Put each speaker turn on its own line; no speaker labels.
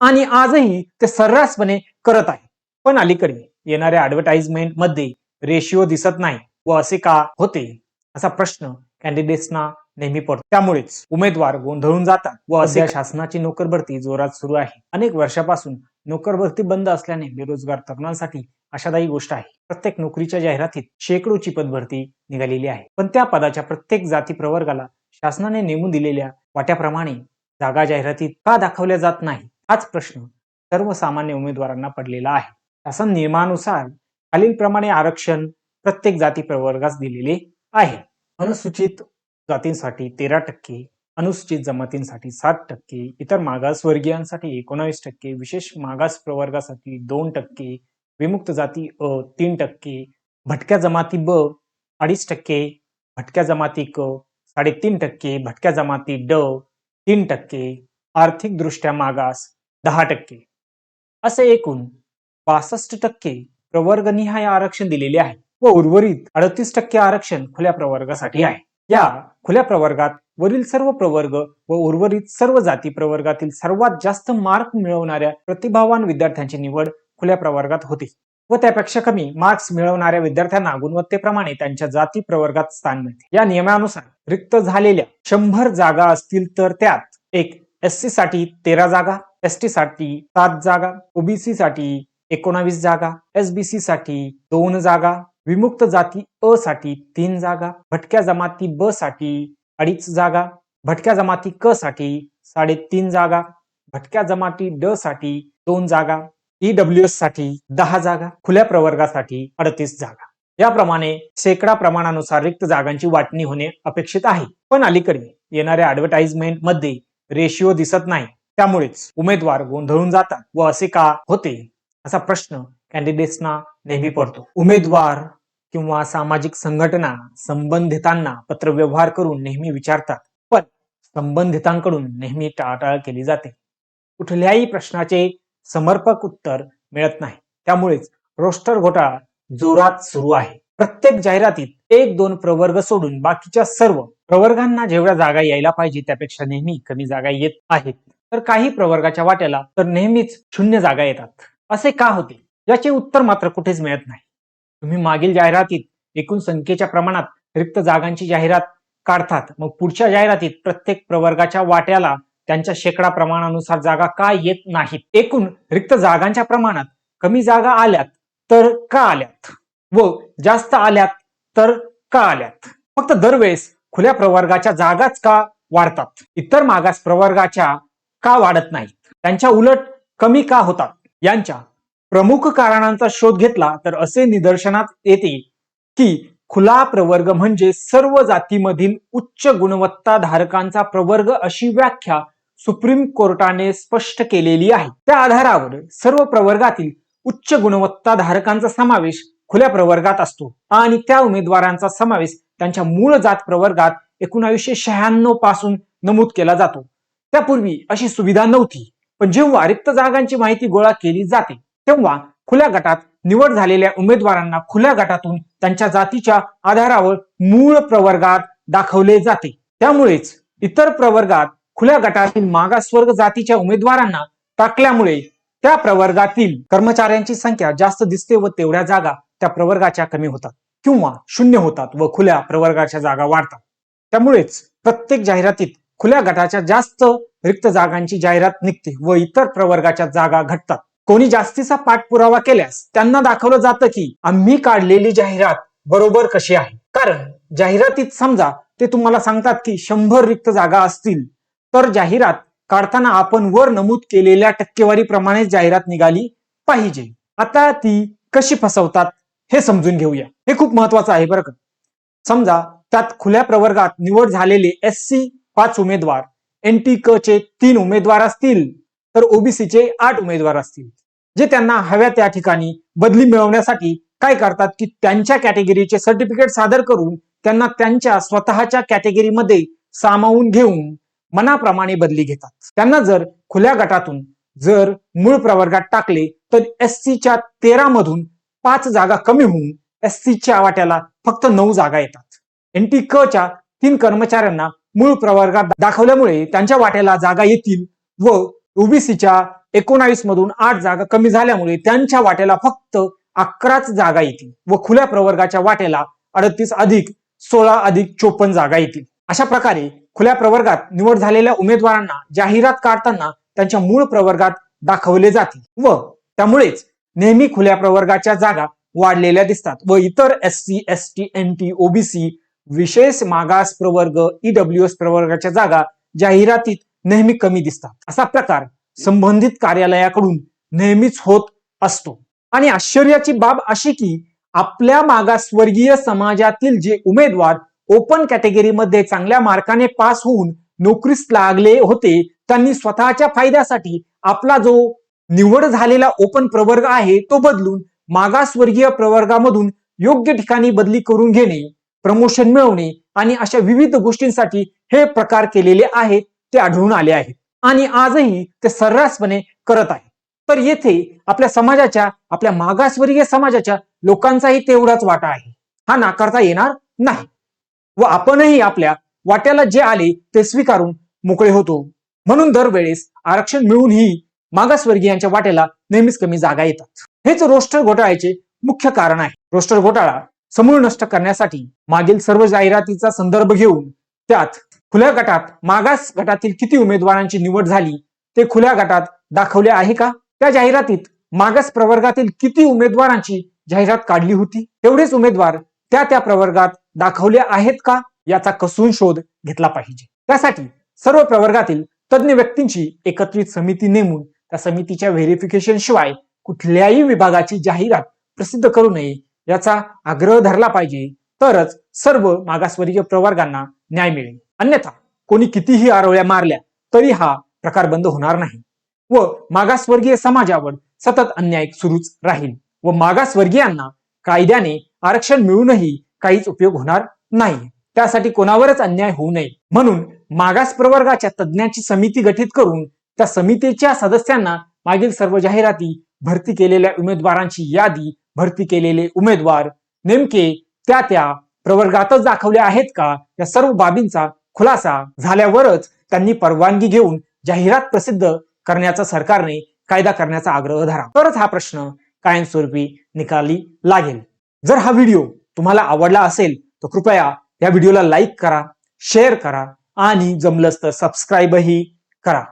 आणि आजही ते सर्रासपणे करत आहे. पण अलीकडे येणाऱ्या ऍडव्हर्टाइजमेंटमध्ये रेशिओ दिसत नाही व असे का होते? असा प्रश्न कॅन्डिडेट्सना नेहमी पडतो. त्यामुळेच उमेदवार गोंधळून जातात व असे शासनाची नोकर भरती जोरात सुरू आहे. अनेक वर्षापासून नोकर भरती बंद असल्याने बेरोजगार तरुणांसाठी आशादायी गोष्ट आहे. प्रत्येक नोकरीच्या जाहिरातीत शेकडोची पदभरती निघालेली आहे. पण त्या पदाच्या प्रत्येक जाती प्रवर्गाला शासनाने नेमून दिलेल्या वाट्याप्रमाणे जागा जाहिरातीत का दाखवल्या जात नाही? हाच प्रश्न सर्वसामान्य उमेदवारांना पडलेला आहे. शासन नियमानुसार खालीलप्रमाणे आरक्षण प्रत्येक जाती प्रवर्गास दिलेले आहे. अनुसूचित जातींसाठी तेरा टक्के अनुसूचित जमातींसाठी सात टक्के इतर मागासवर्गीयांसाठी एकोणावीस टक्के विशेष मागास प्रवर्गासाठी दोन टक्के विमुक्त जाती अ तीन टक्के भटक्या जमाती ब अडीच टक्के भटक्या जमाती क साडेतीन टक्के भटक्या जमाती ड तीन टक्के आर्थिकदृष्ट्या मागास दहा टक्के. असे एकूण बासष्ट टक्के प्रवर्गनिहाय आरक्षण दिलेले आहे. व उर्वरित अडतीस टक्के आरक्षण खुल्या प्रवर्गासाठी आहे. या खुल्या प्रवर्गात वरील सर्व प्रवर्ग व उर्वरित सर्व जाती प्रवर्गातील सर्वात जास्त मार्क मिळवणाऱ्या प्रतिभावान विद्यार्थ्यांची निवड खुल्या प्रवर्गात होते. व त्यापेक्षा कमी मार्क्स मिळवणाऱ्या विद्यार्थ्यांना गुणवत्तेप्रमाणे त्यांच्या जाती प्रवर्गात स्थान मिळते. या नियमानुसार रिक्त झालेल्या शंभर जागा असतील तर त्यात एक एस सी साठी तेरा जागा एस टी साठी सात जागा ओबीसी साठी एकोणावीस जागा एसबीसी साठी दोन जागा विमुक्त जाती अ साठी तीन जागा भटक्या जमाती ब साठी अडीच जागा भटक्या जमाती क साठी साडेतीन जागा भटक्या जमाती ड साठी दोन जागा ईडब्ल्यू एससाठी दहा जागा खुल्या प्रवर्गासाठी अडतीस जागा. याप्रमाणे शेकडा प्रमाणानुसार रिक्त जागांची वाटणी होणे अपेक्षित आहे. पण अलीकडे येणाऱ्या ऍडव्हर्टाइजमेंटमध्ये रेशिओ दिसत नाही. त्यामुळेच उमेदवार गोंधळून जातात व असे का होते? असा प्रश्न कॅन्डिडेट्सना नेहमी पडतो. उमेदवार किंवा सामाजिक संघटना संबंधितांना पत्रव्यवहार करून नेहमी विचारतात. पण संबंधितांकडून नेहमी टाळाटाळ केली जाते. कुठल्याही प्रश्नाचे समर्पक उत्तर मिळत नाही. त्यामुळेच रोस्टर घोटाळा जोरात सुरू आहे. प्रत्येक जाहिरातीत एक दोन प्रवर्ग सोडून बाकीच्या सर्व प्रवर्गांना जेवढ्या जागा यायला पाहिजे त्यापेक्षा नेहमी कमी जागा येत आहेत. तर काही प्रवर्गाच्या वाट्याला तर नेहमीच शून्य जागा येतात. असे का होते? याचे उत्तर मात्र कुठेच मिळत नाही. तुम्ही मागील जाहिरातीत एकूण संख्येच्या प्रमाणात रिक्त जागांची जाहिरात काढतात. मग पुढच्या जाहिरातीत प्रत्येक प्रवर्गाच्या वाट्याला त्यांच्या शेकडा प्रमाणानुसार जागा का येत नाहीत? एकूण रिक्त जागांच्या प्रमाणात कमी जागा आल्यात तर का आल्यात? व जास्त आल्यात तर का आल्यात? फक्त दरवेळेस खुल्या प्रवर्गाच्या जागाच का वाढतात? इतर मागास प्रवर्गाच्या का वाढत नाहीत? त्यांच्या उलट कमी का होतात? यांच्या प्रमुख कारणांचा शोध घेतला तर असे निदर्शनात येते की खुला प्रवर्ग म्हणजे सर्व जातीमधील उच्च गुणवत्ता धारकांचा प्रवर्ग अशी व्याख्या सुप्रीम कोर्टाने स्पष्ट केलेली आहे. त्या आधारावर सर्व प्रवर्गातील उच्च गुणवत्ता धारकांचा समावेश खुल्या प्रवर्गात असतो आणि त्या उमेदवारांचा समावेश त्यांच्या मूळ जात प्रवर्गात एकोणावीसशे शहाण्णवपासून नमूद केला जातो. त्यापूर्वी अशी सुविधा नव्हती पण जेव्हा रिक्त जागांची माहिती गोळा केली जाते तेव्हा खुल्या गटात निवड झालेल्या उमेदवारांना खुल्या गटातून त्यांच्या जातीच्या आधारावर मूळ प्रवर्गात दाखवले जाते. त्यामुळेच इतर प्रवर्गात खुल्या गटातील मागासवर्ग जातीच्या उमेदवारांना टाकल्यामुळे त्या प्रवर्गातील कर्मचाऱ्यांची संख्या जास्त दिसते व तेवढ्या जागा त्या प्रवर्गाच्या कमी होतात. किंवा शून्य होतात व खुल्या प्रवर्गाच्या जागा वाढतात. त्यामुळेच प्रत्येक जाहिरातीत खुल्या गटाच्या जास्त रिक्त जागांची जाहिरात निघते व इतर प्रवर्गाच्या जागा घटतात. कोणी जास्तीचा पाठपुरावा केल्यास त्यांना दाखवलं जातं की आम्ही काढलेली जाहिरात बरोबर कशी आहे. कारण जाहिरातीत समजा ते तुम्हाला सांगतात की शंभर रिक्त जागा असतील तर जाहिरात काढताना आपण वर नमूद केलेल्या टक्केवारीप्रमाणे जाहिरात निघाली पाहिजे. आता ती कशी फसवतात? हे समजून घेऊया. हे खूप महत्वाचं आहे बरं का. समजा त्यात खुल्या प्रवर्गात निवड झालेले एस सी पाच उमेदवार एन टी क चे तीन उमेदवार असतील तर ओबीसीचे आठ उमेदवार असतील. जे त्यांना हव्या त्या ठिकाणी बदली मिळवण्यासाठी काय करतात की त्यांच्या कॅटेगरीचे सर्टिफिकेट सादर करून त्यांना त्यांच्या स्वतःच्या कॅटेगरीमध्ये सामावून घेऊन मनाप्रमाणे बदली घेतात. त्यांना जर खुल्या गटातून जर मूळ प्रवर्गात टाकले तर एस सीच्या तेरा मधून पाच जागा कमी होऊन एस सीच्या वाट्याला फक्त नऊ जागा येतात. एन टी क च्या तीन कर्मचाऱ्यांना मूळ प्रवर्गात दाखवल्यामुळे त्यांच्या वाट्याला जागा येतील व ओबीसीच्या एकोणावीस मधून आठ जागा कमी झाल्यामुळे त्यांच्या वाट्याला फक्त अकराच जागा येतील व खुल्या प्रवर्गाच्या वाट्याला अडतीस अधिक सोळा अधिक चोपन्न जागा येतील. अशा प्रकारे खुल्या प्रवर्गात निवड झालेल्या उमेदवारांना जाहिरात काढताना त्यांच्या मूळ प्रवर्गात दाखवले जातील व त्यामुळेच नेहमी खुल्या प्रवर्गाच्या जागा वाढलेल्या दिसतात व इतर S C S T N T OBC विशेष मागास प्रवर्ग ईडब्ल्यू एस प्रवर्गाच्या जागा जाहिरातीत नेहमी कमी दिसतात. असा प्रकार संबंधित कार्यालयाकडून नेहमीच होत असतो. आणि आश्चर्याची बाब अशी की आपल्या मागासवर्गीय समाजातील जे उमेदवार ओपन कॅटेगरीमध्ये चांगल्या मार्काने पास होऊन नोकरीस लागले होते त्यांनी स्वतःच्या फायद्यासाठी आपला जो निवड झालेला ओपन प्रवर्ग आहे तो बदलून मागासवर्गीय प्रवर्गामधून योग्य ठिकाणी बदली करून घेणे प्रमोशन मिळवणे आणि अशा विविध गोष्टींसाठी हे प्रकार केलेले आहेत ते आढळून आले आहेत. आणि आजही ते सर्रासपणे करत आहे तर येथे आपल्या समाजाच्या आपल्या मागासवर्गीय समाजाच्या लोकांचाही तेवढाच वाटा आहे. हा नाकारता येणार नाही. व आपणही आपल्या वाट्याला जे आले ते स्वीकारून मोकळे होतो. म्हणून दरवेळेस आरक्षण मिळूनही मागासवर्गीयांच्या वाटेला नेहमीच कमी जागा येतात. हेच रोस्टर घोटाळ्याचे मुख्य कारण आहे. रोस्टर घोटाळा समूळ नष्ट करण्यासाठी मागील सर्व जाहिरातीचा संदर्भ घेऊन त्यात खुल्या गटात मागास गटातील किती उमेदवारांची निवड झाली ते खुल्या गटात दाखवले आहे का? त्या जाहिरातीत मागास प्रवर्गातील किती उमेदवारांची जाहिरात काढली होती? तेवढेच उमेदवार त्या त्या प्रवर्गात दाखवले आहेत का? याचा कसून शोध घेतला पाहिजे. त्यासाठी सर्व प्रवर्गातील तज्ज्ञ व्यक्तींची एकत्रित समिती नेमून त्या समितीच्या व्हेरिफिकेशन शिवाय कुठल्याही विभागाची जाहिरात प्रसिद्ध करू नये याचा आग्रह धरला पाहिजे तरच सर्व मागासवर्गीय प्रवर्गांना न्याय मिळेल. अन्यथा कोणी कितीही आरोळ्या मारल्या तरी हा प्रकार बंद होणार नाही व मागासवर्गीय समाजावर सतत अन्याय सुरूच राहील व मागासवर्गीयांना कायद्याने आरक्षण मिळूनही काहीच उपयोग होणार नाही. त्यासाठी कोणावरच अन्याय होऊ नये. म्हणून मागास प्रवर्गाच्या तज्ज्ञांची समिती गठीत करून त्या समितीच्या सदस्यांना मागील सर्व जाहिराती भरती केलेल्या उमेदवारांची यादी भरती केलेले उमेदवार नेमके त्या त्या प्रवर्गातच दाखवले आहेत का? या सर्व बाबींचा खुलासा झाल्यावरच त्यांनी परवानगी घेऊन जाहिरात प्रसिद्ध करण्याचा सरकारने कायदा करण्याचा आग्रह धरा. तरच हा प्रश्न कायमस्वरूपी निकाली लागेल. जर हा व्हिडिओ तुम्हाला आवडला असेल तर कृपया या व्हिडिओला लाईक करा शेअर करा आणि जमलंच तर सबस्क्राईबही करा.